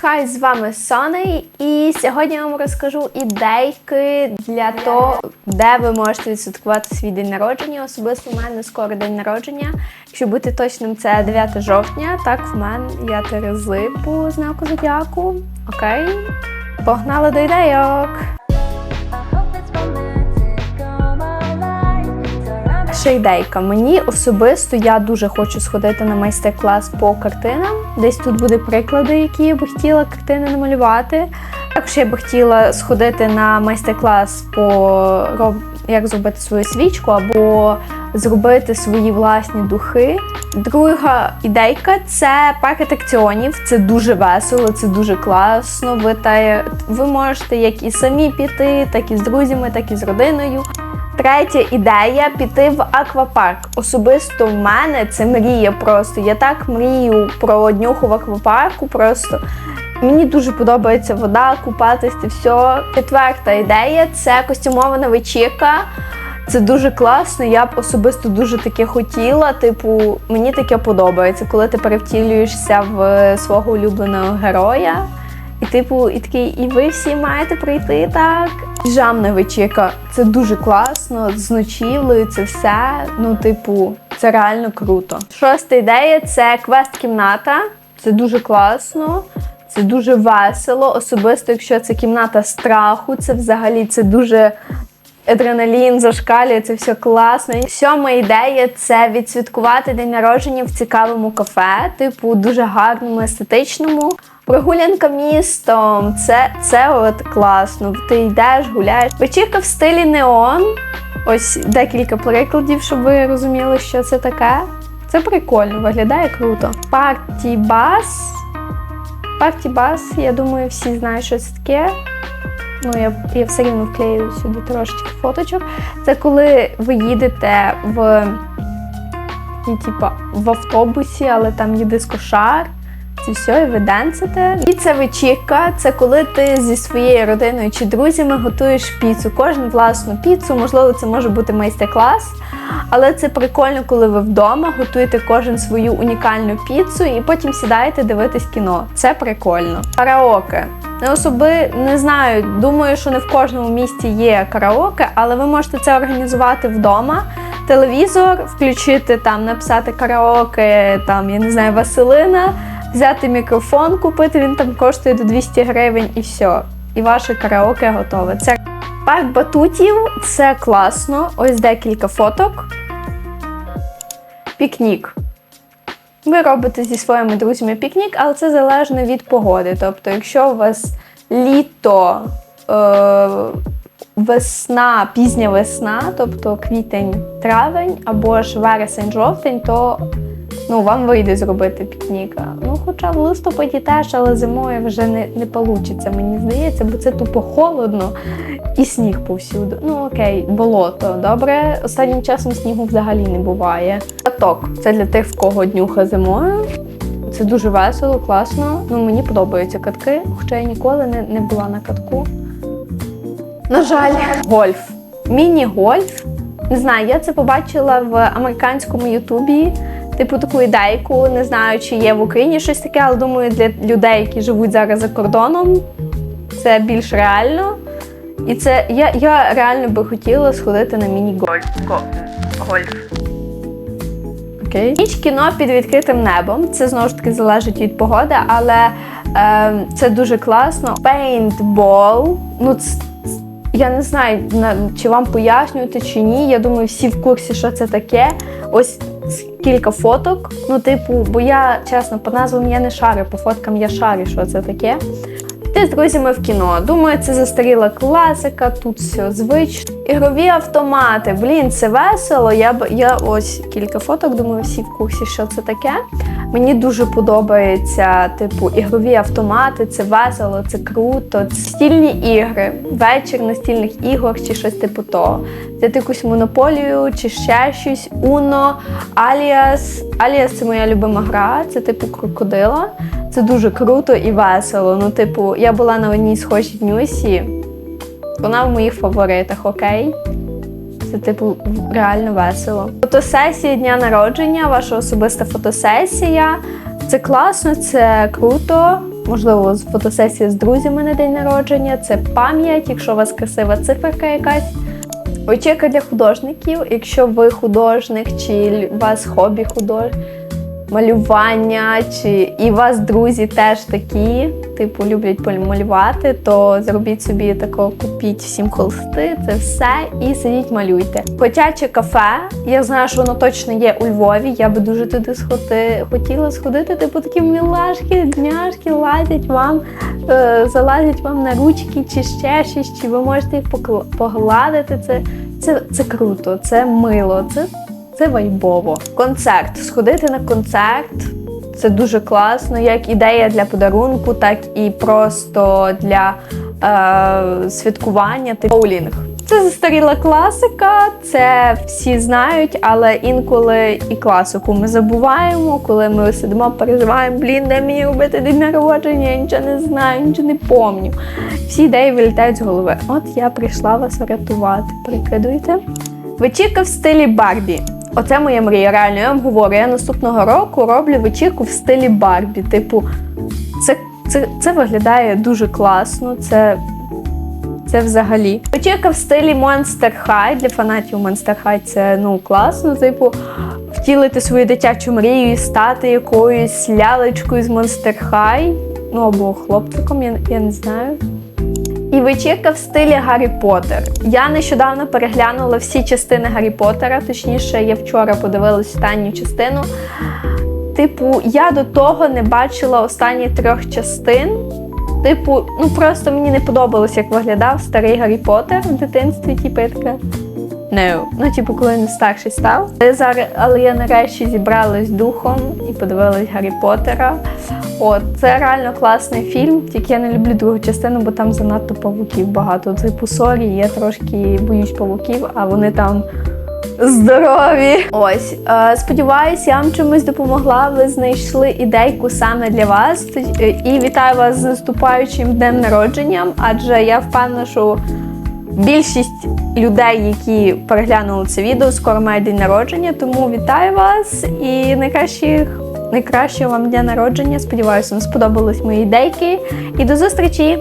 хай з вами Сони, і сьогодні я вам розкажу ідейки для того, де ви можете відсвяткувати свій день народження. Особисто в мене скоро день народження. Якщо бути точним, це 9 жовтня. Так, в мене я Терези по знаку зодіаку. Окей, погнали до ідейок. Ще ідейка. Мені особисто я дуже хочу сходити на майстер-клас по картинам. Десь тут буде приклади, які я би хотіла картини намалювати. Також я би хотіла сходити на майстер-клас по як зробити свою свічку або зробити свої власні духи. Друга ідейка це парк атракціонів. Це дуже весело, це дуже класно. Ви та ви можете як і самі піти, так і з друзями, так і з родиною. Третя ідея піти в аквапарк. Особисто в мене це мрія просто. Я так мрію про днюху в аквапарку. Просто мені дуже подобається вода, купатись це все. Четверта ідея це костюмована вечірка. Це дуже класно. Я б особисто дуже таке хотіла. Типу, мені таке подобається, коли ти перевтілюєшся в свого улюбленого героя. І, типу, і такий, і ви всі маєте прийти так. Піжамна вечірка це дуже класно, з ночівлею, це все. Ну, типу, це реально круто. Шоста ідея це квест-кімната. Це дуже класно, це дуже весело. Особисто, якщо це кімната страху, це взагалі це дуже. Адреналін зашкалює, це все класно. Сьома ідея це відсвяткувати день народження в цікавому кафе, типу дуже гарному, естетичному. Прогулянка містом, це, це от класно. Ти йдеш, гуляєш. Вечірка в стилі неон. Ось декілька прикладів, щоб ви розуміли, що це таке. Це прикольно, виглядає круто. Парті бас. Парті бас, я думаю, всі знають, що це таке. Ну, я, я все рівно вклею сюди трошечки фоточок. Це коли ви їдете в, і, типа, в автобусі, але там є дискошар. Це все, і ви денсите. І це вечірка. Це коли ти зі своєю родиною чи друзями готуєш піцу. Кожен власну піцу. Можливо, це може бути майстер-клас. Але це прикольно, коли ви вдома готуєте кожен свою унікальну піцу і потім сідаєте дивитись кіно. Це прикольно. Караоке. Не особи не знаю. Думаю, що не в кожному місті є караоке, але ви можете це організувати вдома. Телевізор, включити там, написати караоке, там я не знаю, Василина, взяти мікрофон, купити. Він там коштує до 200 гривень і все. І ваше караоке готове. Це парк батутів, це класно. Ось декілька фоток. Пікнік. Ви робите зі своїми друзями пікнік, але це залежно від погоди. Тобто, якщо у вас літо, е, весна, пізня весна, тобто квітень, травень або ж вересень, жовтень, то ну, вам вийде зробити пікнік. Ну, хоча в листопаді теж, але зимою вже не, не вийде, мені здається, бо це тупо холодно і сніг повсюди. Ну окей, болото. Добре, останнім часом снігу взагалі не буває. Каток це для тих, в кого днюха зимою. Це дуже весело, класно. Ну мені подобаються катки, хоча я ніколи не, не була на катку. На жаль, гольф. Міні-гольф. Не знаю, я це побачила в американському Ютубі. Типу таку ідейку, не знаю, чи є в Україні щось таке, але думаю, для людей, які живуть зараз за кордоном, це більш реально. І це я, я реально би хотіла сходити на міні-гольф. Гольф. Окей. Ніч кіно під відкритим небом. Це знову ж таки залежить від погоди, але е, це дуже класно. Пейнтбол. Ну, ц- ц- я не знаю, на, чи вам пояснювати, чи ні. Я думаю, всі в курсі, що це таке. Ось кілька фоток. Ну, типу, бо я, чесно, по назвам я не шарю, по фоткам я шарю, що це таке. Ти з друзями в кіно. Думаю, це застаріла класика, тут все звично. Ігрові автомати. Блін, це весело. Я б я ось кілька фоток, думаю, всі в курсі, що це таке. Мені дуже подобається, типу, ігрові автомати, це весело, це круто. Стільні ігри, вечір настільних ігор чи щось типу того. Це якусь монополію чи ще щось. Уно, Аліас. Аліас це моя любима гра, це типу крокодила. Це дуже круто і весело. Ну, типу, я була на одній схожій днюсі. Вона в моїх фаворитах, окей? Це, типу, реально весело. Фотосесія дня народження, ваша особиста фотосесія. Це класно, це круто. можливо, фотосесія з друзями на день народження. Це пам'ять, якщо у вас красива циферка якась. Вечірка для художників. Якщо ви художник, чи у вас хобі худож... малювання, чи і вас друзі теж такі, типу, люблять помалювати, то зробіть собі такого, купіть всім холсти, це все і сидіть малюйте. Котяче кафе. Я знаю, що воно точно є у Львові. Я би дуже туди сходи, хотіла сходити. Типу такі мілашки, дняшки ладять вам, е, залазять вам на ручки чи ще щось, чи ви можете їх погладити. Це, це, це круто, це мило, це, це вайбово. Концерт. Сходити на концерт. Це дуже класно, як ідея для подарунку, так і просто для е, святкування. Типу боулінг. Це застаріла класика, це всі знають, але інколи і класику ми забуваємо, коли ми сидимо, переживаємо, блін, де мені робити день народження, я нічого не знаю, нічого не помню. Всі ідеї вилітають з голови. От я прийшла вас врятувати. Прикидуйте. Вечірка в стилі Барбі. Оце моя мрія. Реально, я вам говорю. Я наступного року роблю вечірку в стилі Барбі. Типу, це, це, це виглядає дуже класно. Це, це взагалі. Вечірка в стилі Monster High. Для фанатів Monster High це ну класно. Типу, втілити свою дитячу мрію і стати якоюсь лялечкою з Monster High. Ну або хлопчиком, я, я не знаю. І вечірка в стилі Гаррі Поттер. Я нещодавно переглянула всі частини Гаррі Поттера, точніше, я вчора подивилась останню частину. Типу, я до того не бачила останні трьох частин. Типу, ну просто мені не подобалось, як виглядав старий Гаррі Поттер в дитинстві. Типу, я така. No. Ну, типу, коли він старший став. Але зараз, але я нарешті зібралась духом і подивилась Гаррі Поттера. От, це реально класний фільм, тільки я не люблю другу частину, бо там занадто павуків багато. Типу, сорі, я трошки боюсь павуків, а вони там здорові. Ось, е, сподіваюсь, я вам чимось допомогла. Ви знайшли ідейку саме для вас. Е, І вітаю вас з наступаючим днем народження, адже я впевнена, що більшість людей, які переглянули це відео, скоро мають день народження. Тому вітаю вас і найкращих. Найкращого вам дня народження. Сподіваюся, вам сподобались мої ідейки. І до зустрічі!